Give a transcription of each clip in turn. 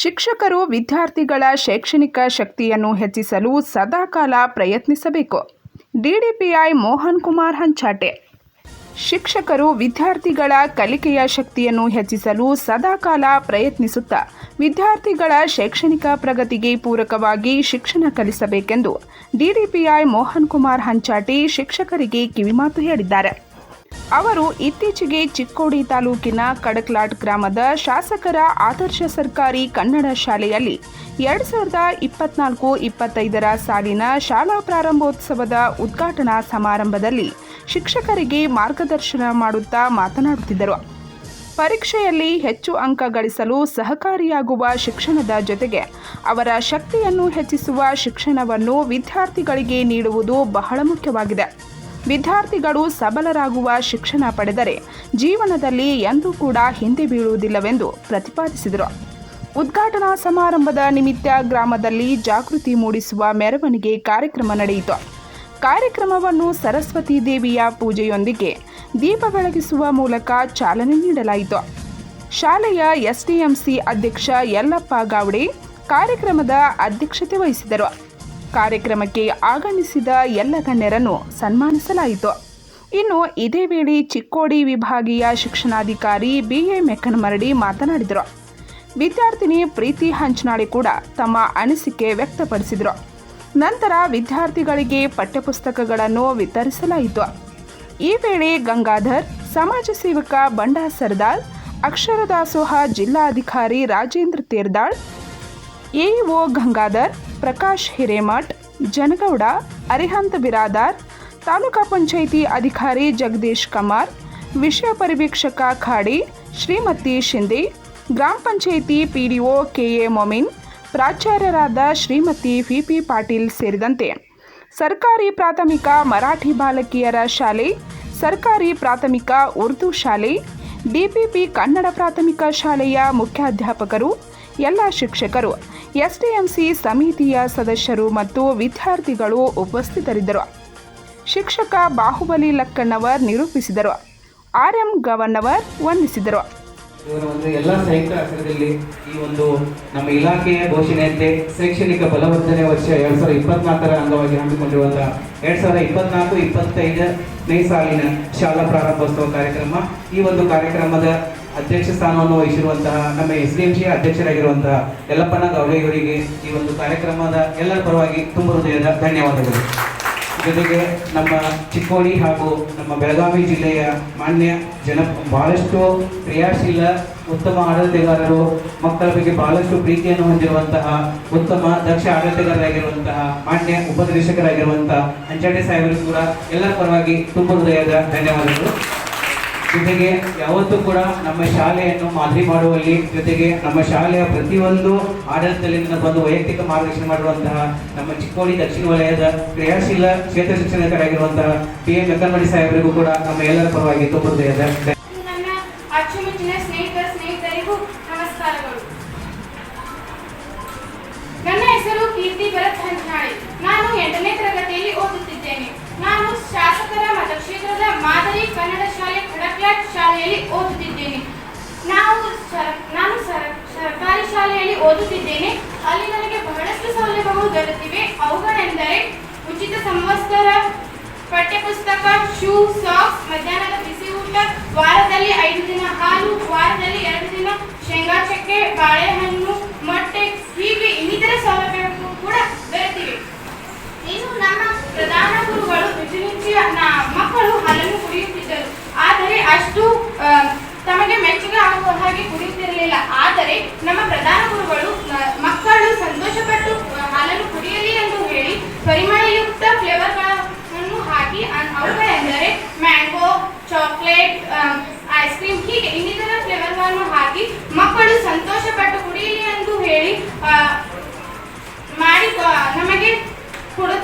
ಶಿಕ್ಷಕರು ವಿದ್ಯಾರ್ಥಿಗಳ ಶೈಕ್ಷಣಿಕ ಶಕ್ತಿಯನ್ನು ಹೆಚ್ಚಿಸಲು ಸದಾಕಾಲ ಪ್ರಯತ್ನಿಸಬೇಕು. ಡಿಡಿಪಿಐ ಮೋಹನ್ ಕುಮಾರ್ ಹಂಚಾಟೆ. ಶಿಕ್ಷಕರು ವಿದ್ಯಾರ್ಥಿಗಳ ಕಲಿಕೆಯ ಶಕ್ತಿಯನ್ನು ಹೆಚ್ಚಿಸಲು ಸದಾಕಾಲ ಪ್ರಯತ್ನಿಸುತ್ತಾ ವಿದ್ಯಾರ್ಥಿಗಳ ಶೈಕ್ಷಣಿಕ ಪ್ರಗತಿಗೆ ಪೂರಕವಾಗಿ ಶಿಕ್ಷಣ ಕಲಿಸಬೇಕೆಂದು ಡಿಡಿಪಿಐ ಮೋಹನ್ ಕುಮಾರ್ ಹಂಚಾಟಿ ಶಿಕ್ಷಕರಿಗೆ ಕಿವಿಮಾತು ಹೇಳಿದ್ದಾರೆ. ಅವರು ಇತ್ತೀಚೆಗೆ ಚಿಕ್ಕೋಡಿ ತಾಲೂಕಿನ ಕಡಕ್ಲಾಟ್ ಗ್ರಾಮದ ಶಾಸಕರ ಆದರ್ಶ ಸರ್ಕಾರಿ ಕನ್ನಡ ಶಾಲೆಯಲ್ಲಿ ಎರಡು ಸಾವಿರದ ಇಪ್ಪತ್ನಾಲ್ಕು ಇಪ್ಪತ್ತೈದರ ಸಾಲಿನ ಶಾಲಾ ಪ್ರಾರಂಭೋತ್ಸವದ ಉದ್ಘಾಟನಾ ಸಮಾರಂಭದಲ್ಲಿ ಶಿಕ್ಷಕರಿಗೆ ಮಾರ್ಗದರ್ಶನ ಮಾಡುತ್ತಾ ಮಾತನಾಡುತ್ತಿದ್ದರು. ಪರೀಕ್ಷೆಯಲ್ಲಿ ಹೆಚ್ಚು ಅಂಕ ಗಳಿಸಲು ಸಹಕಾರಿಯಾಗುವ ಶಿಕ್ಷಣದ ಜೊತೆಗೆ ಅವರ ಶಕ್ತಿಯನ್ನು ಹೆಚ್ಚಿಸುವ ಶಿಕ್ಷಣವನ್ನು ವಿದ್ಯಾರ್ಥಿಗಳಿಗೆ ನೀಡುವುದು ಬಹಳ ಮುಖ್ಯವಾಗಿದೆ. ವಿದ್ಯಾರ್ಥಿಗಳು ಸಬಲರಾಗುವ ಶಿಕ್ಷಣ ಪಡೆದರೆ ಜೀವನದಲ್ಲಿ ಎಂದೂ ಕೂಡ ಹಿಂದೆ ಬೀಳುವುದಿಲ್ಲವೆಂದು ಪ್ರತಿಪಾದಿಸಿದರು. ಉದ್ಘಾಟನಾ ಸಮಾರಂಭದ ನಿಮಿತ್ತ ಗ್ರಾಮದಲ್ಲಿ ಜಾಗೃತಿ ಮೂಡಿಸುವ ಮೆರವಣಿಗೆ ಕಾರ್ಯಕ್ರಮ ನಡೆಯಿತು. ಕಾರ್ಯಕ್ರಮವನ್ನು ಸರಸ್ವತಿ ದೇವಿಯ ಪೂಜೆಯೊಂದಿಗೆ ದೀಪ ಬೆಳಗಿಸುವ ಮೂಲಕ ಚಾಲನೆ ನೀಡಲಾಯಿತು. ಶಾಲೆಯ ಎಸ್ಡಿಎಂಸಿ ಅಧ್ಯಕ್ಷ ಯಲ್ಲಪ್ಪ ಗಾವಡೆ ಕಾರ್ಯಕ್ರಮದ ಅಧ್ಯಕ್ಷತೆ ವಹಿಸಿದರು. ಕಾರ್ಯಕ್ರಮಕ್ಕೆ ಆಗಮಿಸಿದ ಎಲ್ಲ ಗಣ್ಯರನ್ನು ಸನ್ಮಾನಿಸಲಾಯಿತು. ಇನ್ನು ಇದೇ ವೇಳೆ ಚಿಕ್ಕೋಡಿ ವಿಭಾಗೀಯ ಶಿಕ್ಷಣಾಧಿಕಾರಿ ಬಿ ಬಿಎ ಮೆಕ್ಕನಮರಡಿ ಮಾತನಾಡಿದರು. ವಿದ್ಯಾರ್ಥಿನಿ ಪ್ರೀತಿ ಹಂಚನಾಳಿ ಕೂಡ ತಮ್ಮ ಅನಿಸಿಕೆ ವ್ಯಕ್ತಪಡಿಸಿದರು. ನಂತರ ವಿದ್ಯಾರ್ಥಿಗಳಿಗೆ ಪಠ್ಯಪುಸ್ತಕಗಳನ್ನು ವಿತರಿಸಲಾಯಿತು. ಈ ವೇಳೆ ಗಂಗಾಧರ್, ಸಮಾಜ ಸೇವಕ ಬಂಡಾ ಸರ್ದಾಲ್ ಅಕ್ಷರದಾಸೋಹ ಜಿಲ್ಲಾಧಿಕಾರಿ ರಾಜೇಂದ್ರ ತೇರ್ದಾಳ್, ಎಇಒ ಗಂಗಾಧರ್ ಪ್ರಕಾಶ್ ಹಿರೇಮಠ್, ಜನಗೌಡ, ಅರಿಹಂತ್ ಬಿರಾದಾರ್, ತಾಲೂಕಾ ಪಂಚಾಯಿತಿ ಅಧಿಕಾರಿ ಜಗದೀಶ್ ಕಮಾರ್, ವಿಷಯ ಪರಿವೀಕ್ಷಕ ಖಾಡಿ, ಶ್ರೀಮತಿ ಶಿಂದೆ, ಗ್ರಾಮ ಪಂಚಾಯಿತಿ ಪಿಡಿಒ ಕೆಎ ಮೊಮಿನ್, ಪ್ರಾಚಾರ್ಯರಾದ ಶ್ರೀಮತಿ ವಿಪಿ ಪಾಟೀಲ್ ಸೇರಿದಂತೆ. ಸರ್ಕಾರಿ ಪ್ರಾಥಮಿಕ ಮರಾಠಿ ಬಾಲಕಿಯರ ಶಾಲೆ, ಸರ್ಕಾರಿ ಪ್ರಾಥಮಿಕ ಉರ್ದು ಶಾಲೆ, ಡಿಪಿಪಿ ಕನ್ನಡ ಪ್ರಾಥಮಿಕ ಶಾಲೆಯ ಮುಖ್ಯಾಧ್ಯಾಪಕರು ಎಲ್ಲ ಶಿಕ್ಷಕರು, ಎಸ್ಡಿಎಂಸಿ ಸಮಿತಿಯ ಸದಸ್ಯರು ಮತ್ತು ವಿದ್ಯಾರ್ಥಿಗಳು ಉಪಸ್ಥಿತರಿದ್ದರು. ಶಿಕ್ಷಕ ಬಾಹುಬಲಿ ಲಕ್ಕಣ್ಣವರ್ ನಿರೂಪಿಸಿದರು. ಆರ್ ಎಂ ಗವನ್ನವರ್ ವಂದಿಸಿದರು ಎಲ್ಲ ಸಂಯುಕ್ತ ಆಶ್ರಯದಲ್ಲಿ ಈ ಒಂದು ನಮ್ಮ ಇಲಾಖೆಯ ಘೋಷಣೆಯಂತೆ ಶೈಕ್ಷಣಿಕ ಬಲವರ್ಧನೆ ವರ್ಷ ಎರಡ್ ಸಾವಿರದ ಇಪ್ಪತ್ನಾಲ್ಕರ ಅಂಗವಾಗಿ ಹಮ್ಮಿಕೊಂಡಿರುವಂತಹ ಎರಡ್ ಸಾವಿರದ ಇಪ್ಪತ್ನಾಲ್ಕು, ಇಪ್ಪತ್ತೈದನೇ ಸಾಲಿನ ಶಾಲಾ ಪ್ರಾರಂಭೋತ್ಸವ ಕಾರ್ಯಕ್ರಮ. ಈ ಒಂದು ಕಾರ್ಯಕ್ರಮದ ಅಧ್ಯಕ್ಷ ಸ್ಥಾನವನ್ನು ವಹಿಸಿರುವಂತಹ ನಮ್ಮ ಎಸ್ ಡಿ ಎಂ ಸಿ ಅಧ್ಯಕ್ಷರಾಗಿರುವಂತಹ ಯಲ್ಲಪ್ಪನ ಗೌಡಯ್ಯವರಿಗೆ ಈ ಒಂದು ಕಾರ್ಯಕ್ರಮದ ಎಲ್ಲರ ಪರವಾಗಿ ತುಂಬ ಹೃದಯದ ಧನ್ಯವಾದಗಳು. ಜೊತೆಗೆ ನಮ್ಮ ಚಿಕ್ಕೋಡಿ ಹಾಗೂ ನಮ್ಮ ಬೆಳಗಾವಿ ಜಿಲ್ಲೆಯ ಮಾನ್ಯ ಜನ ಬಹಳಷ್ಟು ಕ್ರಿಯಾಶೀಲ, ಉತ್ತಮ ಆಡಳಿತಗಾರರು, ಮಕ್ಕಳ ಬಗ್ಗೆ ಬಹಳಷ್ಟು ಪ್ರೀತಿಯನ್ನು ಹೊಂದಿರುವಂತಹ ಉತ್ತಮ ದಕ್ಷ ಆಡಳಿತಗಾರರಾಗಿರುವಂತಹ ಮಾನ್ಯ ಉಪನಿರೀಕ್ಷಕರಾಗಿರುವಂತಹ ಅಂಚಾಟೆ ಸಾಹೇಬರು ಕೂಡ ಎಲ್ಲರ ಪರವಾಗಿ ತುಂಬ ಹೃದಯದ ಧನ್ಯವಾದಗಳು. ಜೊತೆಗೆ ಯಾವತ್ತೂ ಕೂಡ ನಮ್ಮ ಶಾಲೆಯನ್ನು ಮಾದರಿ ಮಾಡುವಲ್ಲಿ ಜೊತೆಗೆ ನಮ್ಮ ಶಾಲೆಯ ಪ್ರತಿಯೊಂದು ಆಡಳಿತದಲ್ಲಿ ಬಂದು ವೈಯಕ್ತಿಕ ಮಾರ್ಗದರ್ಶನ ಮಾಡುವಂತಹ ನಮ್ಮ ಚಿಕ್ಕೋಡಿ ದಕ್ಷಿಣ ವಲಯದ ಕ್ರಿಯಾಶೀಲ ಕ್ಷೇತ್ರ ಶಿಕ್ಷಣಕರಾಗಿರುವಂತಹ ಪಿ ಎಂ ವೆಂಕಟಮಣಿ ಸಾಹೇಬರಿಗೂ ಕೂಡ ನಮ್ಮ ಎಲ್ಲರ ಪರವಾಗಿ ತುಂಬ ನಮಸ್ಕಾರಗಳು. ನನ್ನ ಹೆಸರು ಕೀರ್ತಿ ಭರತ್ ಹಂಚಾಣಿ ನಾನು ಎಂಟನೇ ತರಗತಿಯಲ್ಲಿ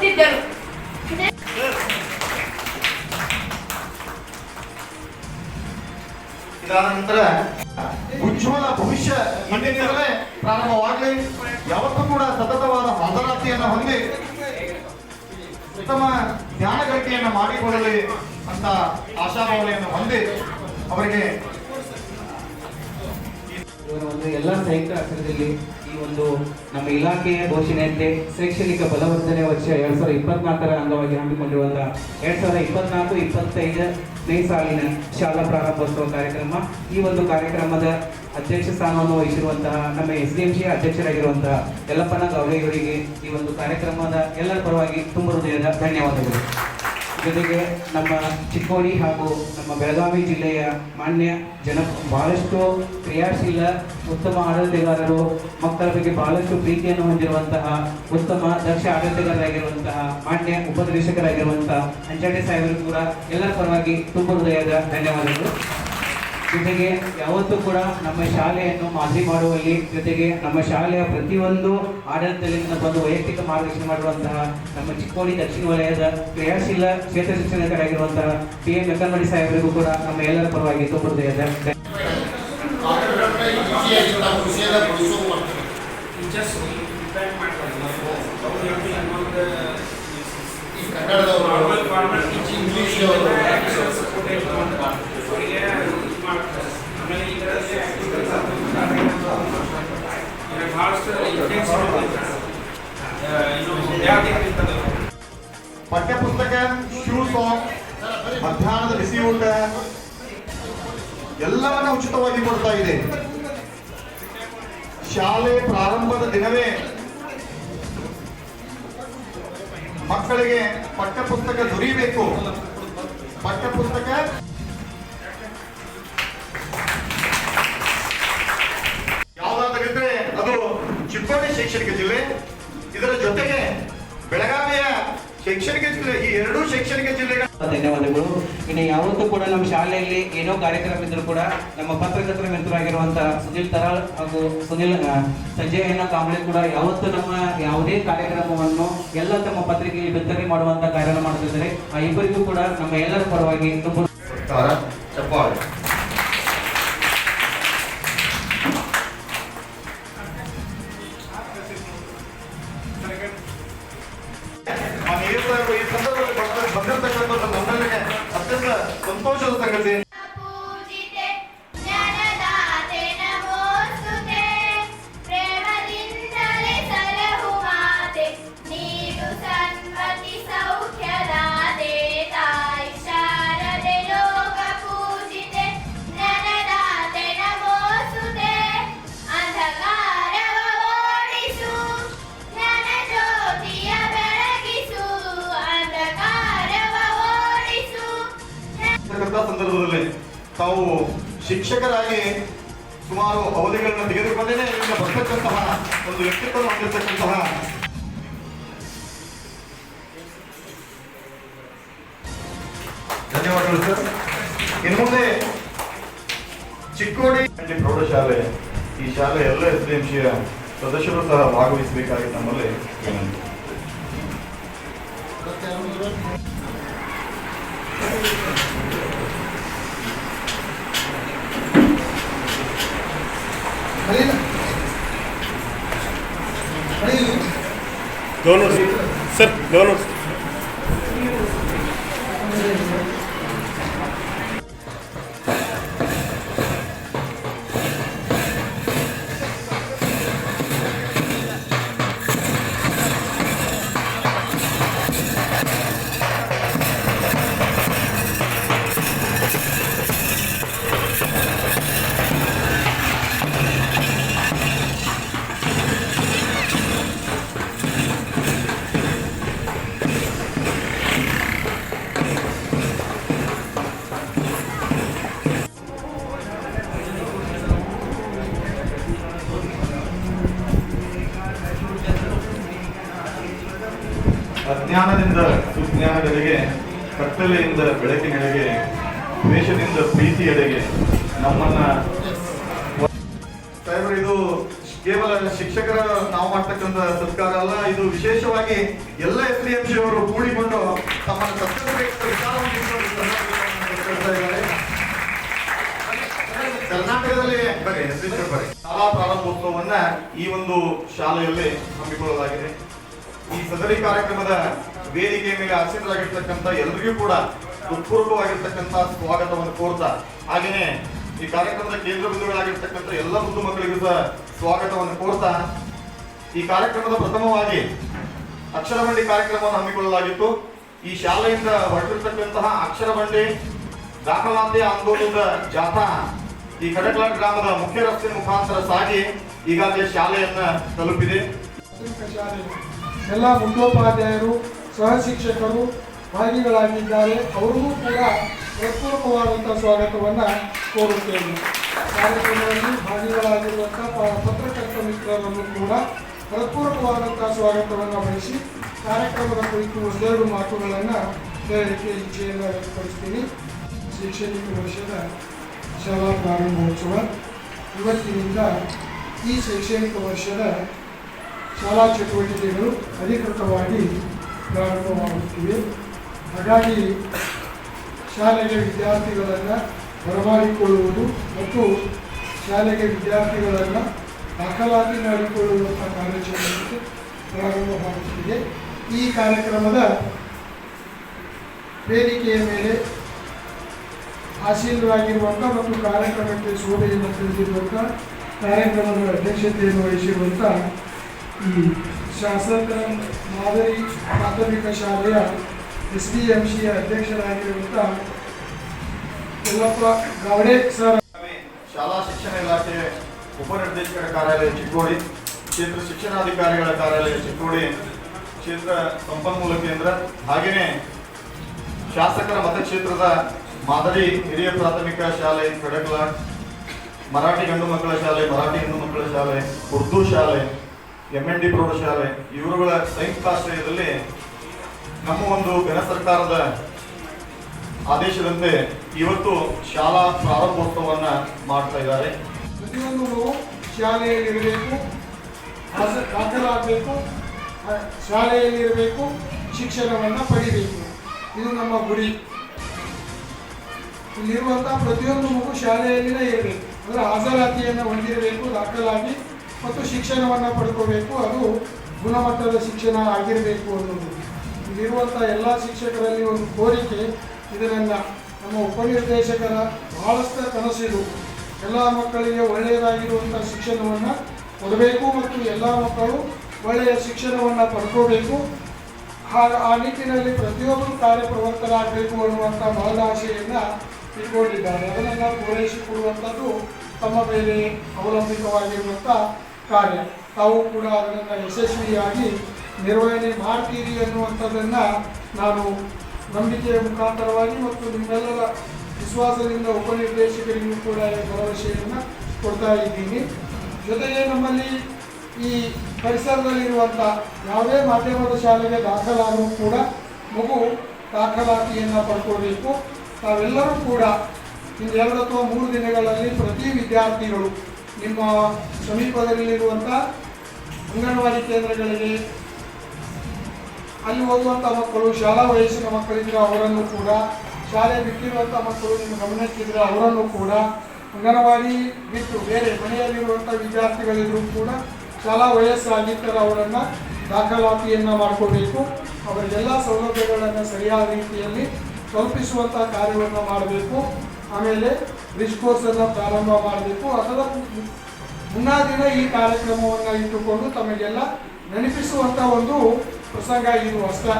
ಕೊಡುತ್ತಿದ್ದರು ಇದಾದ ನಂತರ ಉಜ್ವಲ ಭವಿಷ್ಯ ಇಂದಿನಿಂದಲೇ ಪ್ರಾರಂಭವಾಗಲಿ. ಯಾವತ್ತೂ ಕೂಡ ಸತತವಾದ ಹಾಜರಾತಿಯನ್ನು ಹೊಂದಿ ಉತ್ತಮ ಜ್ಞಾನ ಗಳಿಕೆಯನ್ನು ಮಾಡಿಕೊಳ್ಳಲಿ ಅಂತ ಆಶಾಭಾವನೆಯನ್ನು ಹೊಂದಿ ಅವರಿಗೆ ಎಲ್ಲ ಸಂಯುಕ್ತ ಈ ಒಂದು ನಮ್ಮ ಇಲಾಖೆಯ ಘೋಷಣೆಯಂತೆ ಶೈಕ್ಷಣಿಕ ಬಲವರ್ಧನೆ ವರ್ಷ ಎರಡ್ ಸಾವಿರದ ಇಪ್ಪತ್ನಾಲ್ಕರ ಅಂಗವಾಗಿ ಹಮ್ಮಿಕೊಂಡಿರುವಂತಹ ಎರಡ್ ಸಾವಿರದ ಇಪ್ಪತ್ನಾಲ್ಕು ಇಪ್ಪತ್ತೈದನೇ ಸಾಲಿನ ಶಾಲಾ ಪ್ರಾರಂಭೋತ್ಸವ ಕಾರ್ಯಕ್ರಮ. ಈ ಒಂದು ಕಾರ್ಯಕ್ರಮದ ಅಧ್ಯಕ್ಷ ಸ್ಥಾನವನ್ನು ವಹಿಸಿರುವಂತಹ ನಮ್ಮ ಎಸ್ ಡಿ ಎಂ ಸಿ ಅಧ್ಯಕ್ಷರಾಗಿರುವಂತಹ ಯಲ್ಲಪ್ಪನ ಗೌಡೆಯವರಿಗೆ ಈ ಒಂದು ಕಾರ್ಯಕ್ರಮದ ಎಲ್ಲರ ಪರವಾಗಿ ತುಂಬ ಹೃದಯದ ಧನ್ಯವಾದಗಳು. ಜೊತೆಗೆ ನಮ್ಮ ಚಿಕ್ಕೋಡಿ ಹಾಗೂ ನಮ್ಮ ಬೆಳಗಾವಿ ಜಿಲ್ಲೆಯ ಮಾನ್ಯ ಜನ ಬಹಳಷ್ಟು ಕ್ರಿಯಾಶೀಲ ಉತ್ತಮ ಆಡಳಿತಗಾರರು ಮಕ್ಕಳ ಬಗ್ಗೆ ಬಹಳಷ್ಟು ಪ್ರೀತಿಯನ್ನು ಹೊಂದಿರುವಂತಹ, ಉತ್ತಮ ದಕ್ಷ ಆಡಳಿತಗಾರರಾಗಿರುವಂತಹ ಮಾನ್ಯ ಉಪನಿರೀಕ್ಷಕರಾಗಿರುವಂತಹ ಅಂಜಾಡೆ ಸಾಹೇಬರು ಕೂಡ ಎಲ್ಲರ ಪರವಾಗಿ ತುಂಬ ಹೃದಯದ ಧನ್ಯವಾದಗಳು. ಜೊತೆಗೆ ಯಾವತ್ತೂ ಕೂಡ ನಮ್ಮ ಶಾಲೆಯನ್ನು ಮಾದರಿ ಮಾಡುವಲ್ಲಿ ಜೊತೆಗೆ ನಮ್ಮ ಶಾಲೆಯ ಪ್ರತಿಯೊಂದು ಆಡಳಿತದಲ್ಲಿ ಬಂದು ವೈಯಕ್ತಿಕ ಮಾರ್ಗದರ್ಶನ ಮಾಡುವಂತಹ ನಮ್ಮ ಚಿಕ್ಕೋಡಿ ದಕ್ಷಿಣ ವಲಯದ ಕ್ರಿಯಾಶೀಲ ಕ್ಷೇತ್ರ ಶಿಕ್ಷಣಕರಾಗಿರುವಂತಹ ಪಿ ಎಂ ವೆಂಕಟಮಣಿ ಸಾಹೇಬರಿಗೂ ಕೂಡ ನಮ್ಮ ಎಲ್ಲರ ಪರವಾಗಿ ತುಂಬ ಹೃದಯದ ಧನ್ಯವಾದಗಳು. ಪಠ್ಯಪುಸ್ತಕ ಶೂ ಸಾಂಗ್ ಮಧ್ಯಾಹ್ನದ ಬಿಸಿ ಊಟ, ಎಲ್ಲವನ್ನ ಉಚಿತವಾಗಿ ಕೊಡ್ತಾ ಇದೆ. ಶಾಲೆ ಪ್ರಾರಂಭದ ದಿನವೇ ಮಕ್ಕಳಿಗೆ ಪಠ್ಯಪುಸ್ತಕ ದೊರೆಯಬೇಕು ಪಠ್ಯಪುಸ್ತಕ ಶೈಕ್ಷಣಿಕ ಜಿಲ್ಲೆ ಇದರ ಜೊತೆಗೆ ಬೆಳಗಾವಿಯ ಶೈಕ್ಷಣಿಕ ಜಿಲ್ಲೆ ಈ ಎರಡೂ ಶೈಕ್ಷಣಿಕ ಜಿಲ್ಲೆಗಳ ಧನ್ಯವಾದಗಳು. ಇನ್ನು ಯಾವತ್ತೂ ಕೂಡ ನಮ್ಮ ಶಾಲೆಯಲ್ಲಿ ಏನೋ ಕಾರ್ಯಕ್ರಮ ಇದ್ರೂ ಕೂಡ ನಮ್ಮ ಪತ್ರಕರ್ತರ ಮಿತ್ರರಾಗಿರುವಂತಹ ಸುನಿಲ್ ತರಾಳ್ ಹಾಗೂ ಸುನಿಲ್ ಸಂಜಯ್ ಅಣ್ಣ ಕಾಂಬ್ಳೆ ಕೂಡ ಯಾವತ್ತೂ ನಮ್ಮ ಯಾವುದೇ ಕಾರ್ಯಕ್ರಮವನ್ನು ಎಲ್ಲ ತಮ್ಮ ಪತ್ರಿಕೆಯಲ್ಲಿ ಬಿತ್ತನೆ ಮಾಡುವಂತ ಕಾರ್ಯ ಮಾಡುತ್ತಿದ್ದಾರೆ ಆ ಇಬ್ಬರಿಗೂ ಕೂಡ ನಮ್ಮ ಎಲ್ಲರ ಪರವಾಗಿ ತುಂಬ ಚಪ್ಪಾಳೆ. ತಾವು ಶಿಕ್ಷಕರಾಗಿ ಸುಮಾರು ಅವಧಿಗಳನ್ನು ತೆಗೆದುಕೊಂಡೇನೆ ಇಲ್ಲಿಂದ ಬರ್ತಕ್ಕಂತಹ ಒಂದು ವ್ಯಕ್ತಿತ್ವ ಹೊಂದಿರತಕ್ಕಂತಹ ಧನ್ಯವಾದಗಳು, ಸರ್. ಇನ್ನು ಮುಂದೆ ಚಿಕ್ಕೋಡಿ ಪ್ರೌಢಶಾಲೆ, ಈ ಶಾಲೆ ಎಲ್ಲ ಎಸ್ ಡಿ ಎಂ ಸಿಯ ಸದಸ್ಯರು ಸಹ ಭಾಗವಹಿಸಬೇಕಾಗಿ ನಮ್ಮಲ್ಲಿ ವಿನಂತಿ. గవర్నర్ సార్ గవర్నర్ ಶಿಕ್ಷಕರ ನಾವು ಮಾಡ್ತಕ್ಕಂಥ ಸತ್ಕಾರ ಅಲ್ಲ, ಇದು ವಿಶೇಷವಾಗಿ ಎಲ್ಲ ಎಸ್ ಡಿ ಎಂ ಸಿ ಅವರು ಕೂಡಿಕೊಂಡು ತಮ್ಮ ಕರ್ನಾಟಕದಲ್ಲಿ ಬರೀ ಬರೀ ಶಾಲಾ ಪ್ರಾರಂಭೋತ್ಸವವನ್ನ ಈ ಒಂದು ಶಾಲೆಯಲ್ಲಿ ಹಮ್ಮಿಕೊಳ್ಳಲಾಗಿದೆ. ಈ ಸದರಿ ಕಾರ್ಯಕ್ರಮದ ವೇದಿಕೆಯ ಮೇಲೆ ಆಸೀನರಾಗಿರ್ತಕ್ಕಂಥ ಎಲ್ಲರಿಗೂ ಕೂಡ ಹೃತ್ಪೂರ್ವಕವಾಗಿರ್ತಕ್ಕಂಥ ಸ್ವಾಗತವನ್ನು ಕೋರ್ತಾ ಹಾಗೇನೆ ಈ ಕಾರ್ಯಕ್ರಮದ ಕೇಂದ್ರ ಬಿಂದುಗಳಾಗಿರ್ತಕ್ಕಂಥ ಎಲ್ಲ ಮುದ್ದು ಮಕ್ಕಳಿಗೂ ಸಹ ಸ್ವಾಗತವನ್ನು ಕೋರ್ತಾ, ಈ ಕಾರ್ಯಕ್ರಮದ ಪ್ರಥಮವಾಗಿ ಅಕ್ಷರ ಬಂಡಿ ಕಾರ್ಯಕ್ರಮವನ್ನು ಹಮ್ಮಿಕೊಳ್ಳಲಾಗಿತ್ತು. ಈ ಶಾಲೆಯಿಂದ ಹೊರಟಿರ್ತಕ್ಕಂತಹ ಅಕ್ಷರ ಬಂಡಿ ದಾಖಲಾತಿ ಆಂದೋಲನದ ಜಾಥಾ ಈ ಕಡಕ್ಲಾ ಗ್ರಾಮದ ಮುಖ್ಯ ರಸ್ತೆ ಮುಖಾಂತರ ಸಾಗಿ ಈಗಾಗಲೇ ಶಾಲೆಯನ್ನ ತಲುಪಿದೆ. ಎಲ್ಲ ಮುಖ್ಯೋಪಾಧ್ಯಾಯರು ಸಹ ಶಿಕ್ಷಕರು, ಭಾಗಿಗಳಾಗಿದ್ದಾರೆ. ಅವರಿಗೂ ಕೂಡ ಹೃತ್ಪೂರ್ವಕವಾದಂಥ ಸ್ವಾಗತವನ್ನು ಕೋರುತ್ತೇನೆ. ಕಾರ್ಯಕ್ರಮದಲ್ಲಿ ಭಾಗಿಗಳಾಗಿರುವಂಥ ಪತ್ರಕರ್ತ ಮಿತ್ರರನ್ನು ಕೂಡ ಹೃತ್ಪೂರ್ವಕವಾದಂಥ ಸ್ವಾಗತವನ್ನು ಬಯಸಿ ಕಾರ್ಯಕ್ರಮದ ಕುರಿತು ಒಂದೆರಡು ಮಾತುಗಳನ್ನು ಹೇಳಲಿಕ್ಕೆ ಇಚ್ಛೆಯನ್ನು ವ್ಯಕ್ತಪಡಿಸ್ತೀನಿ. ಶೈಕ್ಷಣಿಕ ವರ್ಷದ ಶಾಲಾ ಪ್ರಾರಂಭೋತ್ಸವ. ಇವತ್ತಿನಿಂದ ಈ ಶೈಕ್ಷಣಿಕ ವರ್ಷದ ಶಾಲಾ ಚಟುವಟಿಕೆಗಳು ಅಧಿಕೃತವಾಗಿ ಪ್ರಾರಂಭವಾಗುತ್ತಿವೆ. ಹಾಗಾಗಿ ಶಾಲೆಗೆ ವಿದ್ಯಾರ್ಥಿಗಳನ್ನು ಬರಮಾಡಿಕೊಳ್ಳುವುದು ಮತ್ತು ಶಾಲೆಗೆ ವಿದ್ಯಾರ್ಥಿಗಳನ್ನು ದಾಖಲಾತಿ ಮಾಡಿಕೊಳ್ಳುವಂಥ ಕಾರ್ಯಾಚರಣೆ ಪ್ರಾರಂಭವಾಗುತ್ತಿದೆ ಈ ಕಾರ್ಯಕ್ರಮದ ವೇದಿಕೆಯ ಮೇಲೆ ಆಸೀನರಾಗಿರುವಂಥ ಮತ್ತು ಕಾರ್ಯಕ್ರಮಕ್ಕೆ ಶೋಭೆಯನ್ನು ತಿಳಿಸಿರುವಂಥ ಕಾರ್ಯಕ್ರಮದ ಅಧ್ಯಕ್ಷತೆಯನ್ನು ವಹಿಸಿರುವಂಥ ಈ ಶಾಸಕ ಮಾದರಿ ಪ್ರಾಥಮಿಕ ಶಾಲೆಯ ಎಸ್ ಡಿ ಎಂ ಸಿಯ ಸರ್. ಶಾಲಾ ಶಿಕ್ಷಣ ಇಲಾಖೆ ಉಪನಿರ್ದೇಶಕರ ಕಾರ್ಯಾಲಯ ಚಿಕ್ಕೋಡಿ, ಕ್ಷೇತ್ರ ಶಿಕ್ಷಣಾಧಿಕಾರಿಗಳ ಕಾರ್ಯಾಲಯ ಚಿಕ್ಕೋಡಿ, ಕ್ಷೇತ್ರ ಸಂಪನ್ಮೂಲ ಕೇಂದ್ರ, ಹಾಗೆಯೇ ಶಾಸಕರ ಮತಕ್ಷೇತ್ರದ ಮಾದರಿ ಹಿರಿಯ ಪ್ರಾಥಮಿಕ ಶಾಲೆ, ಕಡಗಲ, ಮರಾಠಿ ಗಂಡು ಮಕ್ಕಳ ಶಾಲೆ, ಮರಾಠಿ ಹೆಣ್ಣು ಮಕ್ಕಳ ಶಾಲೆ, ಉರ್ದು ಶಾಲೆ, ಎಂ ಎನ್ ಡಿ ಪ್ರೌಢಶಾಲೆ ಇವರುಗಳ ಸಂಯುಕ್ತಾಶ್ರಯದಲ್ಲಿ ನಮ್ಮ ಒಂದು ಘನ ಸರ್ಕಾರದ ಆದೇಶದಂತೆ ಇವತ್ತು ಶಾಲಾ ಪ್ರಾರಂಭೋತ್ಸವವನ್ನ ಮಾಡ್ತಾ ಇದ್ದಾರೆ. ಪ್ರತಿಯೊಂದು ಶಾಲೆಯಲ್ಲಿರಬೇಕು ದಾಖಲಾಗಬೇಕು ಶಾಲೆಯಲ್ಲಿರಬೇಕು ಶಿಕ್ಷಣವನ್ನು ಪಡಿಬೇಕು. ಇದು ನಮ್ಮ ಗುರಿ. ಇಲ್ಲಿರುವಂಥ ಪ್ರತಿಯೊಂದು ಮಗು ಶಾಲೆಯಲ್ಲಿನೇ ಇರಬೇಕು. ಅಂದರೆ ಹಾಜರಾತಿಯನ್ನು ಹೊಂದಿರಬೇಕು, ದಾಖಲಾಗಿ, ಮತ್ತು ಶಿಕ್ಷಣವನ್ನು ಪಡ್ಕೋಬೇಕು. ಅದು ಗುಣಮಟ್ಟದ ಶಿಕ್ಷಣ ಆಗಿರಬೇಕು ಅನ್ನೋದು. ಇಲ್ಲಿರುವಂಥ ಎಲ್ಲ ಶಿಕ್ಷಕರಲ್ಲಿ ಒಂದು ಕೋರಿಕೆ ಇದರಿಂದ ನಮ್ಮ ಉಪನಿರ್ದೇಶಕರ ಬಹಳಷ್ಟು ಕನಸಿದು ಎಲ್ಲ ಮಕ್ಕಳಿಗೆ ಒಳ್ಳೆಯದಾಗಿರುವಂಥ ಶಿಕ್ಷಣವನ್ನು ಕೊಡಬೇಕು ಮತ್ತು ಎಲ್ಲ ಮಕ್ಕಳು ಒಳ್ಳೆಯ ಶಿಕ್ಷಣವನ್ನು ಪಡ್ಕೋಬೇಕು. ಆ- ಆ ನಿಟ್ಟಿನಲ್ಲಿ ಪ್ರತಿಯೊಬ್ಬರು ಕಾರ್ಯಪ್ರವರ್ತರಾಗಬೇಕು ಅನ್ನುವಂಥ ಮಹದಾಶೆಯನ್ನು ಇಟ್ಕೊಂಡಿದ್ದಾರೆ. ಅದನ್ನೆಲ್ಲ ಪೂರೈಸಿಕೊಡುವಂಥದ್ದು ತಮ್ಮ ಮೇಲೆ ಅವಲಂಬಿತವಾಗಿರುವಂಥ ಕಾರ್ಯ. ತಾವು ಕೂಡ ಅದನ್ನು ಯಶಸ್ವಿಯಾಗಿ ನಿರ್ವಹಣೆ ಮಾಡ್ತೀರಿ ಅನ್ನುವಂಥದ್ದನ್ನು ನಾನು ನಂಬಿಕೆಯ ಮುಖಾಂತರವಾಗಿ ಮತ್ತು ನಿಮ್ಮೆಲ್ಲರ ವಿಶ್ವಾಸದಿಂದ ಉಪನಿರ್ದೇಶಕರಿಗೂ ಕೂಡ ಭರವಸೆಯನ್ನು ಕೊಡ್ತಾ ಇದ್ದೀನಿ. ಜೊತೆಗೆ ನಮ್ಮಲ್ಲಿ ಈ ಪರಿಸರದಲ್ಲಿರುವಂಥ ಯಾವುದೇ ಮಾಧ್ಯಮದ ಶಾಲೆಗೆ ದಾಖಲಾದರೂ ಕೂಡ ಮಗು ದಾಖಲಾತಿಯನ್ನು ಪಡ್ಕೋಬೇಕು. ತಾವೆಲ್ಲರೂ ಕೂಡ ಇನ್ನು ಎರಡು ಅಥವಾ ಮೂರು ದಿನಗಳಲ್ಲಿ ಪ್ರತಿ ವಿದ್ಯಾರ್ಥಿಗಳು ನಿಮ್ಮ ಸಮೀಪದಲ್ಲಿರುವಂಥ ಅಂಗನವಾಡಿ ಕೇಂದ್ರಗಳಿಗೆ ಅಲ್ಲಿ ಓದುವಂಥ ಮಕ್ಕಳು, ಶಾಲಾ ವಯಸ್ಸಿನ ಮಕ್ಕಳಿದ್ರೆ ಅವರನ್ನು ಕೂಡ, ಶಾಲೆ ಬಿಟ್ಟಿರುವಂಥ ಮಕ್ಕಳು ನಿಮ್ಮ ಗಮನಕ್ಕಿದ್ರೆ ಅವರನ್ನು ಕೂಡ, ಅಂಗನವಾಡಿ ಬಿಟ್ಟು ಬೇರೆ ಮನೆಯಲ್ಲಿರುವಂಥ ವಿದ್ಯಾರ್ಥಿಗಳಿಗೂ ಕೂಡ ಶಾಲಾ ವಯಸ್ಸಾಗಿದ್ದರೆ ಅವರನ್ನು ದಾಖಲಾತಿಯನ್ನು ಮಾಡ್ಕೋಬೇಕು. ಅವರಿಗೆಲ್ಲ ಸೌಲಭ್ಯಗಳನ್ನು ಸರಿಯಾದ ರೀತಿಯಲ್ಲಿ ಕಲ್ಪಿಸುವಂಥ ಕಾರ್ಯವನ್ನು ಮಾಡಬೇಕು. ಆಮೇಲೆ ರಿಚ್ ಕೋರ್ಸನ್ನು ಪ್ರಾರಂಭ ಮಾಡಬೇಕು. ಅದರ ಮುನ್ನಾದಿನ ಮುನ್ನಾ ದಿನ ಈ ಕಾರ್ಯಕ್ರಮವನ್ನು ಇಟ್ಟುಕೊಂಡು ತಮಗೆಲ್ಲ ನೆನಪಿಸುವಂಥ ಒಂದು ప్రసంగా ఈయన వస్తా.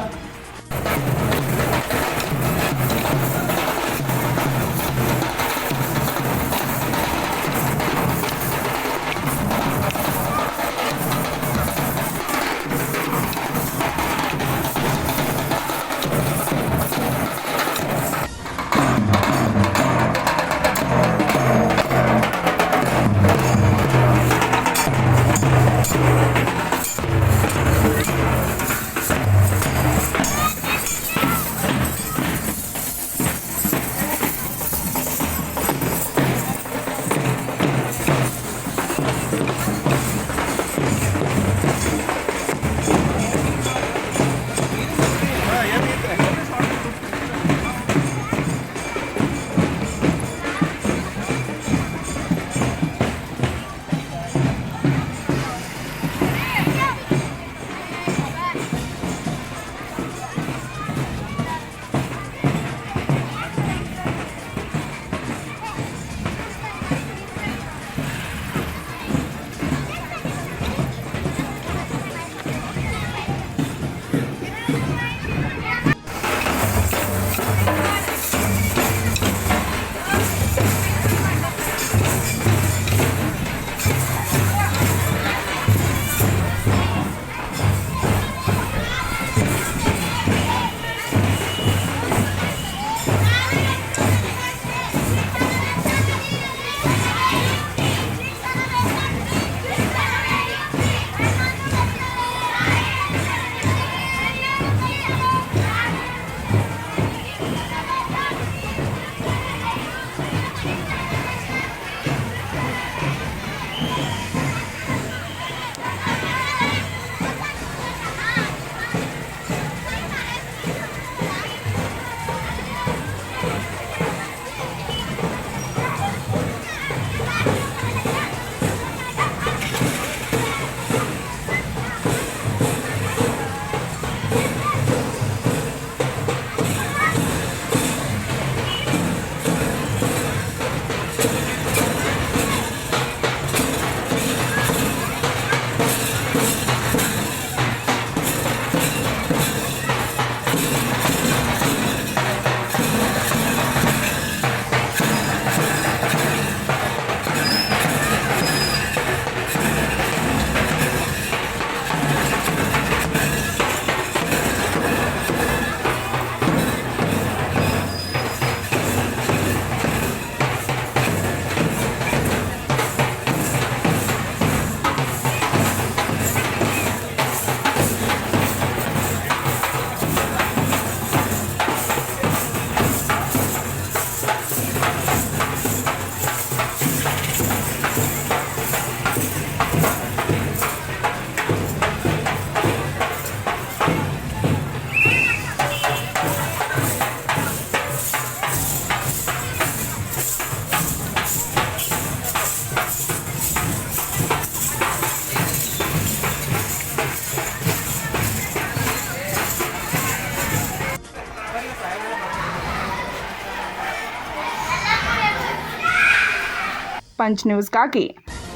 ಪಂಚ್ ನ್ಯೂಸ್ಗಾಗಿ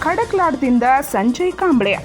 ಖಡಕ್ಲಾಡ್ದಿಂದ ಸಂಜಯ್ ಕಾಂಬ್ಳೆ.